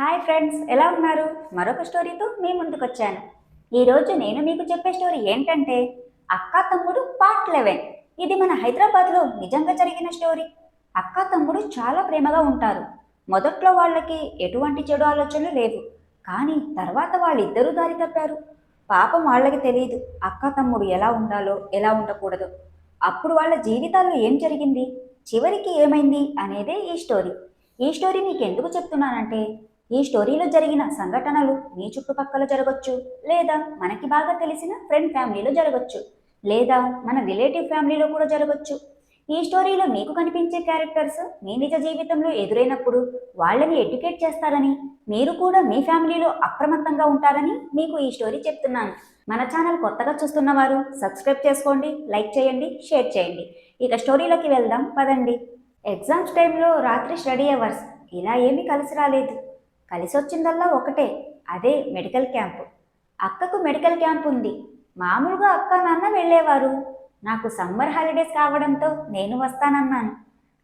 Hi friends ఎలా ఉన్నారు? మరొక స్టోరీతో మీ ముందుకు వచ్చాను ఈరోజు నేను మీకు చెప్పే స్టోరీ ఏంటంటే అక్క తమ్ముడు పార్ట్ లెవెన్. ఇది మన హైదరాబాద్లో నిజంగా జరిగిన స్టోరీ. అక్క తమ్ముడు చాలా ప్రేమగా ఉంటారు. మొదట్లో వాళ్ళకి ఎటువంటి చెడు ఆలోచనలు లేవు. కానీ తర్వాత వాళ్ళిద్దరూ దారి తప్పారు. పాపం వాళ్ళకి తెలియదు అక్క తమ్ముడు ఎలా ఉండాలో ఎలా ఉండకూడదు. అప్పుడు వాళ్ళ జీవితాల్లో ఏం జరిగింది? చివరికి ఏమైంది అనేదే ఈ స్టోరీ. ఈ స్టోరీ మీకు ఎందుకు చెప్తున్నానంటే ఈ స్టోరీలో జరిగిన సంఘటనలు మీ చుట్టుపక్కల జరగచ్చు లేదా మనకి బాగా తెలిసిన ఫ్రెండ్ ఫ్యామిలీలో జరగచ్చు లేదా మన రిలేటివ్ ఫ్యామిలీలో కూడా జరగచ్చు. ఈ స్టోరీలో మీకు కనిపించే క్యారెక్టర్స్ మీ నిజ జీవితంలో ఎదురైనప్పుడు వాళ్ళని ఎడ్యుకేట్ చేస్తారని మీరు కూడా మీ ఫ్యామిలీలో అప్రమత్తంగా ఉంటారని మీకు ఈ స్టోరీ చెప్తున్నాను. మన ఛానల్ కొత్తగా చూస్తున్న వారు సబ్స్క్రైబ్ చేసుకోండి లైక్ చేయండి షేర్ చేయండి. ఇక స్టోరీలోకి వెళ్దాం పదండి. ఎగ్జామ్స్ టైంలో రాత్రి స్టడీ అవర్స్. ఇలా ఏమీ కలిసి రాలేదు. కలిసి వచ్చిందల్లా ఒకటే అదే మెడికల్ క్యాంపు. అక్కకు మెడికల్ క్యాంప్ ఉంది. మామూలుగా అక్క నాన్న వెళ్ళేవారు. నాకు సమ్మర్ హాలిడేస్ కావడంతో నేను వస్తానన్నాను.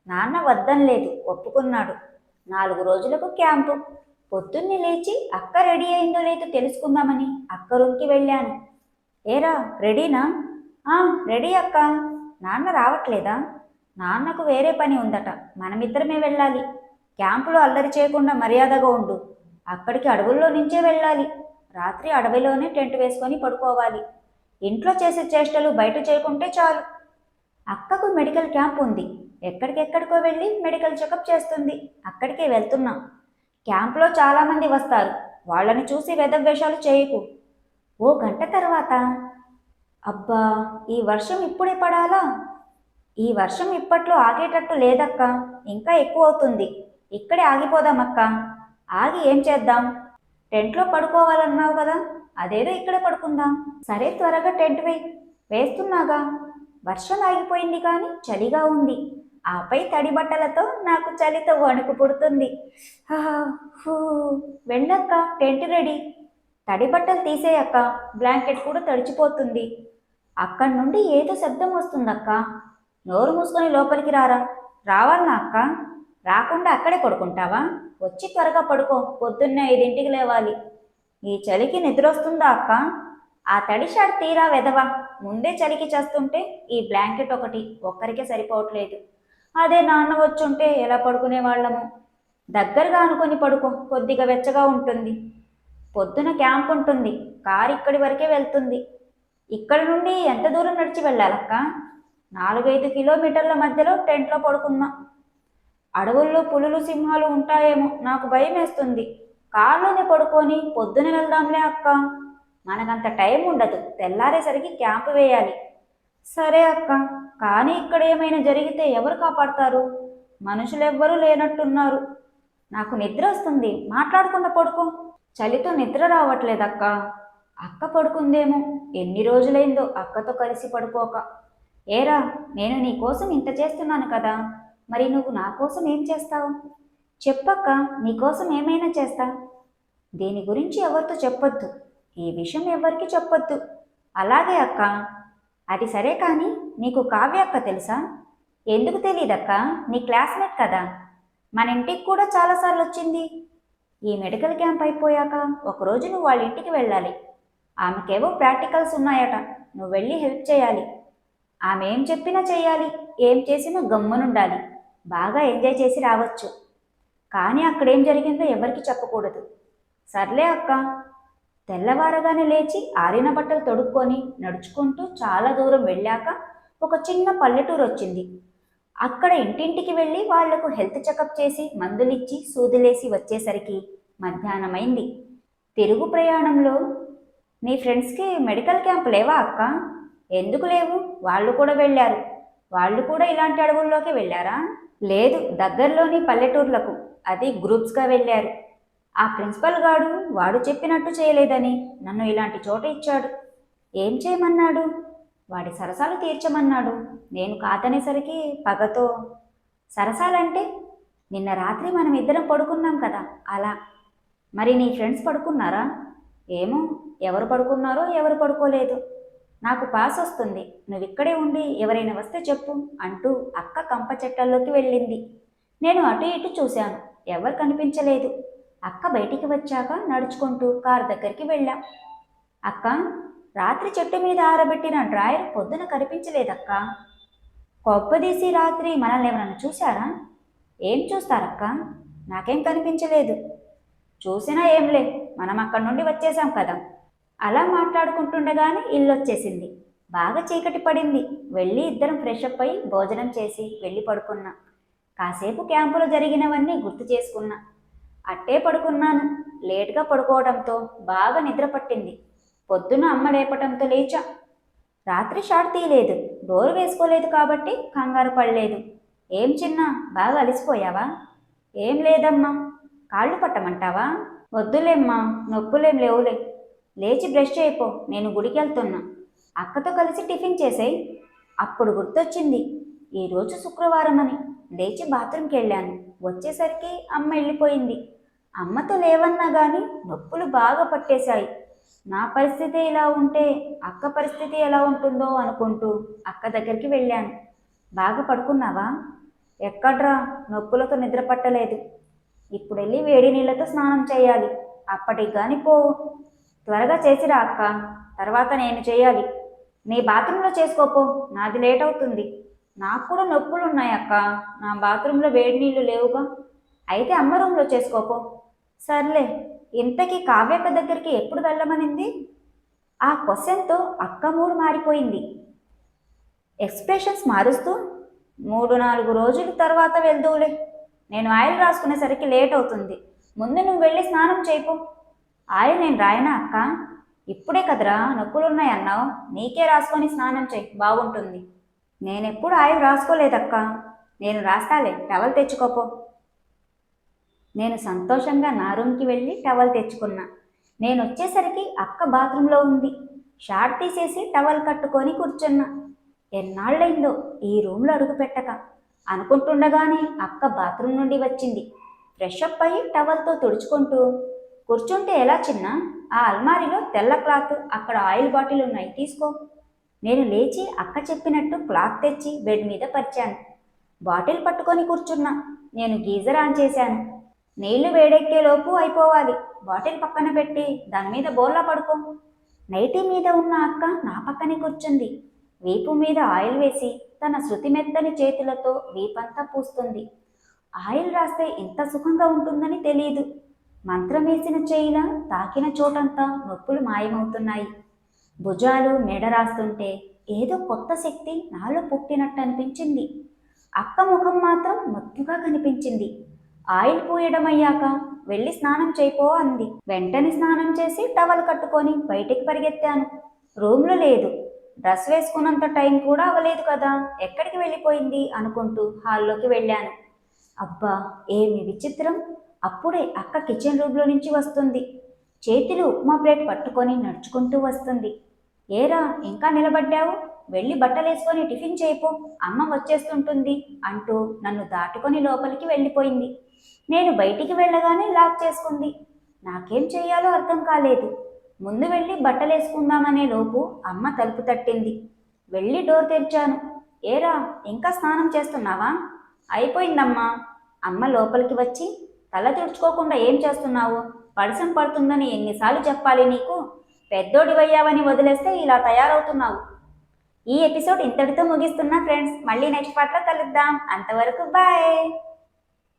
నాన్న వద్దనలేదు ఒప్పుకున్నాడు. నాలుగు రోజులకు క్యాంపు. పొద్దున్నే లేచి అక్క రెడీ అయిందో లేదో తెలుసుకుందామని అక్క రూమ్కి వెళ్ళాను. ఏరా రెడీనా? "ఆ, రెడీ అక్క. నాన్న రావట్లేదా? నాన్నకు వేరే పని ఉందట. మనమిద్దరమే వెళ్ళాలి. క్యాంపులో అల్లరి చేయకుండా మర్యాదగా ఉండు. అక్కడికి అడవుల్లో నుంచే వెళ్ళాలి. రాత్రి అడవిలోనే టెంట్ వేసుకొని పడుకోవాలి. ఇంట్లో చేసే చేష్టలు బయట చేయకుంటే చాలు. అక్కకు మెడికల్ క్యాంప్ ఉంది. ఎక్కడికెక్కడికో వెళ్ళి మెడికల్ చెకప్ చేస్తుంది. అక్కడికే వెళ్తున్నాం. క్యాంప్లో చాలామంది వస్తారు. వాళ్ళని చూసి వెదవేషాలు చేయకు. ఓ గంట తర్వాత అబ్బా ఈ వర్షం ఇప్పుడే పడాలా? ఈ వర్షం ఇప్పట్లో ఆగేటట్టు లేదక్క. ఇంకా ఎక్కువ అవుతుంది. ఇక్కడే ఆగిపోదామక్క ఆగి ఏం చేద్దాం? టెంట్లో పడుకోవాలన్నావు కదా అదేదో ఇక్కడే పడుకుందాం. సరే త్వరగా టెంట్ వేయి. వేస్తున్నాగా. వర్షం ఆగిపోయింది కానీ చలిగా ఉంది. ఆపై తడి బట్టలతో నాకు చలితో వణుకు పుడుతుంది. వెళ్ళక్క టెంట్ రెడీ. తడి బట్టలు తీసేయక్క బ్లాంకెట్ కూడా తడిచిపోతుంది. అక్కడి నుండి ఏదో శబ్దం వస్తుందక్క. నోరు మూసుకొని లోపలికి రారా? రావాలనా అక్క? రాకుండా అక్కడే పడుకుంటావా? వచ్చి త్వరగా పడుకో పొద్దున్నే ఐదింటికి లేవాలి. ఈ చలికి నిద్రొస్తుందా అక్క? ఆ తడి షాట్ తీరా వెదవా? ముందే చలికి చేస్తుంటే ఈ బ్లాంకెట్ ఒకటి ఒక్కరికే సరిపోవట్లేదు. అదే నాన్న వచ్చుంటే ఎలా పడుకునే వాళ్ళము? దగ్గరగా అనుకొని పడుకో కొద్దిగా వెచ్చగా ఉంటుంది. పొద్దున క్యాంప్ ఉంటుంది కారు ఇక్కడి వరకే వెళ్తుంది. ఇక్కడ నుండి ఎంత దూరం నడిచి వెళ్ళాలక్క? నాలుగైదు కిలోమీటర్ల మధ్యలో టెంట్లో పడుకుందాం. అడవుల్లో పులులు సింహాలు ఉంటాయేమో. నాకు భయం వేస్తుంది కారులోనే పడుకొని పొద్దున వెళ్దాంలే అక్క. మనకంత టైం ఉండదు. తెల్లారేసరికి క్యాంపు వేయాలి. సరే అక్క. కానీ ఇక్కడ ఏమైనా జరిగితే ఎవరు కాపాడతారు? మనుషులెవ్వరూ లేనట్టున్నారు. నాకు నిద్ర వస్తుంది. మాట్లాడకుండా పడుకో. చలితో నిద్ర రావట్లేదక్క. అక్క పడుకుందేమో. ఎన్ని రోజులైందో అక్కతో కలిసి పడుకోక. ఏరా నేను నీ కోసం ఇంత చేస్తున్నాను కదా. మరి నువ్వు నా కోసం ఏం చేస్తావు? చెప్పక్క నీకోసం ఏమైనా చేస్తా? దీని గురించి ఎవరితో చెప్పొద్దు. ఈ విషయం ఎవరికి చెప్పొద్దు. అలాగే అక్క. అది సరే కానీ నీకు కావ్య అక్క తెలుసా? ఎందుకు తెలియదక్క నీ క్లాస్మేట్ కదా. మన ఇంటికి కూడా చాలాసార్లు వచ్చింది. ఈ మెడికల్ క్యాంప్ అయిపోయాక ఒకరోజు నువ్వు వాళ్ళ ఇంటికి వెళ్ళాలి. ఆమెకేవో ప్రాక్టికల్స్ ఉన్నాయట. నువ్వు వెళ్ళి హెల్ప్ చేయాలి. ఆమె ఏం చెప్పినా చేయాలి ఏం చేసినా గమ్మునుండాలి. బాగా ఎంజాయ్ చేసి రావచ్చు. కానీ అక్కడ ఏం జరిగిందో ఎవరికి చెప్పకూడదు. సర్లే అక్క. తెల్లవారగానే లేచి ఆరిన బట్టలు తొడుక్కొని నడుచుకుంటూ చాలా దూరం వెళ్ళాక ఒక చిన్న పల్లెటూరు వచ్చింది. అక్కడ ఇంటింటికి వెళ్ళి వాళ్ళకు హెల్త్ చెకప్ చేసి మందులిచ్చి సూదులేసి వచ్చేసరికి మధ్యాహ్నమైంది. తిరుగు ప్రయాణంలో నీ ఫ్రెండ్స్కి మెడికల్ క్యాంప్ లేవా అక్క? ఎందుకు లేవు? వాళ్ళు కూడా వెళ్ళారు. వాళ్ళు కూడా ఇలాంటి అడవుల్లోకి వెళ్ళారా? లేదు దగ్గరలోని పల్లెటూర్లకు. అది గ్రూప్స్గా వెళ్ళారు. ఆ ప్రిన్సిపల్ గాడు వాడు చెప్పినట్టు చేయలేదని నన్ను ఇలాంటి చోట ఇచ్చాడు. ఏం చేయమన్నాడు? వాడి సరసాలు తీర్చమన్నాడు. నేను కాదనేసరికి పగతో సరసాలంటే నిన్న రాత్రి మనం ఇద్దరం పడుకున్నాం కదా అలా. మరి నీ ఫ్రెండ్స్ పడుకున్నారా? ఏమో ఎవరు పడుకున్నారో ఎవరు పడుకోలేదు. నాకు పాస్ వస్తుంది. నువ్విక్కడే ఉండి ఎవరైనా వస్తే చెప్పు అంటూ అక్క కంప చెట్టల్లోకి వెళ్ళింది. నేను అటు ఇటు చూశాను. ఎవరు కనిపించలేదు. అక్క బయటికి వచ్చాక నడుచుకుంటూ కారు దగ్గరికి వెళ్ళాం. అక్క రాత్రి చెట్టు మీద ఆరబెట్టిన డ్రాయర్ పొద్దున కనిపించలేదక్క. కొప్పదీసి రాత్రి మనల్ని ఎవరన్నా చూశారా? ఏం చూస్తారక్క? నాకేం కనిపించలేదు. చూసినా ఏంలే మనం అక్కడి నుండి వచ్చేసాం కదా. అలా మాట్లాడుకుంటుండగానే ఇల్లు వచ్చేసింది బాగా చీకటి పడింది. వెళ్ళి ఇద్దరం ఫ్రెష్ అప్ అయి భోజనం చేసి వెళ్ళి పడుకున్నా. కాసేపు క్యాంపులో జరిగినవన్నీ గుర్తు చేసుకున్నా. అట్టే పడుకున్నాను. లేట్గా పడుకోవడంతో బాగా నిద్ర పట్టింది. పొద్దున అమ్మ లేపటంతో లేచా. రాత్రి షార్ట్ తీయలేదు. డోర్ వేసుకోలేదు కాబట్టి కంగారు పడలేదు. ఏం చిన్న బాగా అలసిపోయావా? ఏం లేదమ్మా. కాళ్ళు పట్టమంటావా? వద్దులేమ్మా నొప్పులేం లేవులే. లేచి బ్రష్ అయిపో నేను గుడికి వెళ్తున్నా. అక్కతో కలిసి టిఫిన్ చేసేయి. అప్పుడు గుర్తొచ్చింది ఈరోజు శుక్రవారం అని. లేచి బాత్రూమ్కి వెళ్ళాను. వచ్చేసరికి అమ్మ వెళ్ళిపోయింది. అమ్మతో లేవన్నా కానీ నొప్పులు బాగా పట్టేశాయి. నా పరిస్థితి ఇలా ఉంటే అక్క పరిస్థితి ఎలా ఉంటుందో అనుకుంటూ అక్క దగ్గరికి వెళ్ళాను. బాగా పడుకున్నావా? ఎక్కడ్రా? నొప్పులతో నిద్ర పట్టలేదు. ఇప్పుడు వెళ్ళి వేడి నీళ్ళతో స్నానం చేయాలి. అప్పటికి కానీ పోవు త్వరగా చేసిరా అక్క. తర్వాత నేను చేయాలి. నీ బాత్రూంలో చేసుకోపో. నాది లేట్ అవుతుంది నాకు కూడా నొప్పులు ఉన్నాయి అక్క. నా బాత్రూంలో వేడి నీళ్ళు లేవుగా. అయితే అమ్మ రూమ్లో చేసుకోపో. సర్లే ఇంతకీ కావ్యక్క దగ్గరికి ఎప్పుడు వెళ్ళమనింది? ఆ క్వశ్చన్తో అక్క మూడు మారిపోయింది. ఎక్స్ప్రెషన్స్ మారుస్తూ మూడు నాలుగు రోజుల తర్వాత వెళ్దువులే నేను ఆయిల్ రాసుకునేసరికి లేట్ అవుతుంది ముందు నువ్వు వెళ్ళి స్నానం చేయిపో. ఆయిల్ నేను రాయనా అక్క? ఇప్పుడే కదరా నొప్పులున్నాయన్నావు నీకే రాసుకొని స్నానం చేయి బాగుంటుంది. నేనెప్పుడు ఆయిల్ రాసుకోలేదక్క. నేను రాస్తాలే టవల్ తెచ్చుకోపో. నేను సంతోషంగా నా రూమ్కి వెళ్ళి టవల్ తెచ్చుకున్నా. నేను వచ్చేసరికి అక్క బాత్రూంలో ఉంది. షార్ట్ తీసేసి టవల్ కట్టుకొని కూర్చున్నా. ఎన్నాళ్ళైందో ఈ రూమ్లో అడుగు పెట్టక. అనుకుంటుండగానే అక్క బాత్రూమ్ నుండి వచ్చింది. ఫ్రెష్ అప్ అయ్యి టవల్తో తుడుచుకుంటూ కూర్చుంటే ఎలా చిన్న ఆ అల్మారీలో తెల్ల క్లాత్ అక్కడ ఆయిల్ బాటిల్ ఉన్నాయి తీసుకో. నేను లేచి అక్క చెప్పినట్టు క్లాత్ తెచ్చి బెడ్ మీద పరిచాను. బాటిల్ పట్టుకొని కూర్చున్నా. నేను గీజర్ ఆన్ చేశాను. నీళ్ళు వేడెక్కేలోపు అయిపోవాలి. బాటిల్ పక్కన పెట్టి దాని మీద బోర్లా పడుకో. నైటీ మీద ఉన్న అక్క నా పక్కనే కూర్చుంది. వీపు మీద ఆయిల్ వేసి తన శృతి మెత్తని చేతులతో వీపంతా పూస్తుంది. ఆయిల్ రాస్తే ఇంత సుఖంగా ఉంటుందని తెలియదు మంత్రమేసిన చేయిలా తాకిన చోటంతా నొప్పులు మాయమవుతున్నాయి. భుజాలు మెడ రాస్తుంటే ఏదో కొత్త శక్తి నాలో పుట్టినట్టు అనిపించింది అక్క ముఖం మాత్రం మత్తుగా కనిపించింది. ఆయిల్ పూయడం అయ్యాక వెళ్ళి స్నానం చేయిపో అంది. వెంటనే స్నానం చేసి టవల్ కట్టుకొని బయటికి పరిగెత్తాను. రూమ్లో లేదు. డ్రెస్ వేసుకున్నంత టైం కూడా అవ్వలేదు కదా ఎక్కడికి వెళ్ళిపోయింది అనుకుంటూ హాల్లోకి వెళ్ళాను. అబ్బా ఏమి విచిత్రం. అప్పుడే అక్క కిచెన్ రూమ్లో నుంచి వస్తుంది. చేతిలో ఉప్మా ప్లేట్ పట్టుకొని నడుచుకుంటూ వస్తుంది. ఏరా ఇంకా నిలబడ్డావు? వెళ్ళి బట్టలేసుకొని టిఫిన్ చేయిపో అమ్మ వచ్చేస్తుంటుంది అంటూ నన్ను దాటుకొని లోపలికి వెళ్ళిపోయింది. నేను బయటికి వెళ్ళగానే లాక్ చేసుకుంది. నాకేం చేయాలో అర్థం కాలేదు. ముందు వెళ్ళి బట్టలేసుకుందామనే లోపు అమ్మ తలుపు తట్టింది. వెళ్ళి డోర్ తెరిచాను. ఏరా ఇంకా స్నానం చేస్తున్నావా? అయిపోయిందమ్మా. అమ్మ లోపలికి వచ్చి తల తుడుచుకోకుండా ఏం చేస్తున్నావు? పడిసం పడుతుందని ఎన్నిసార్లు చెప్పాలి నీకు? పెద్దోడివయ్యావని వదిలేస్తే ఇలా తయారవుతున్నావు. ఈ ఎపిసోడ్ ఇంతటితో ముగిస్తున్నా ఫ్రెండ్స్. మళ్ళీ నెక్స్ట్ పాటలో కలుద్దాం. అంతవరకు బాయ్.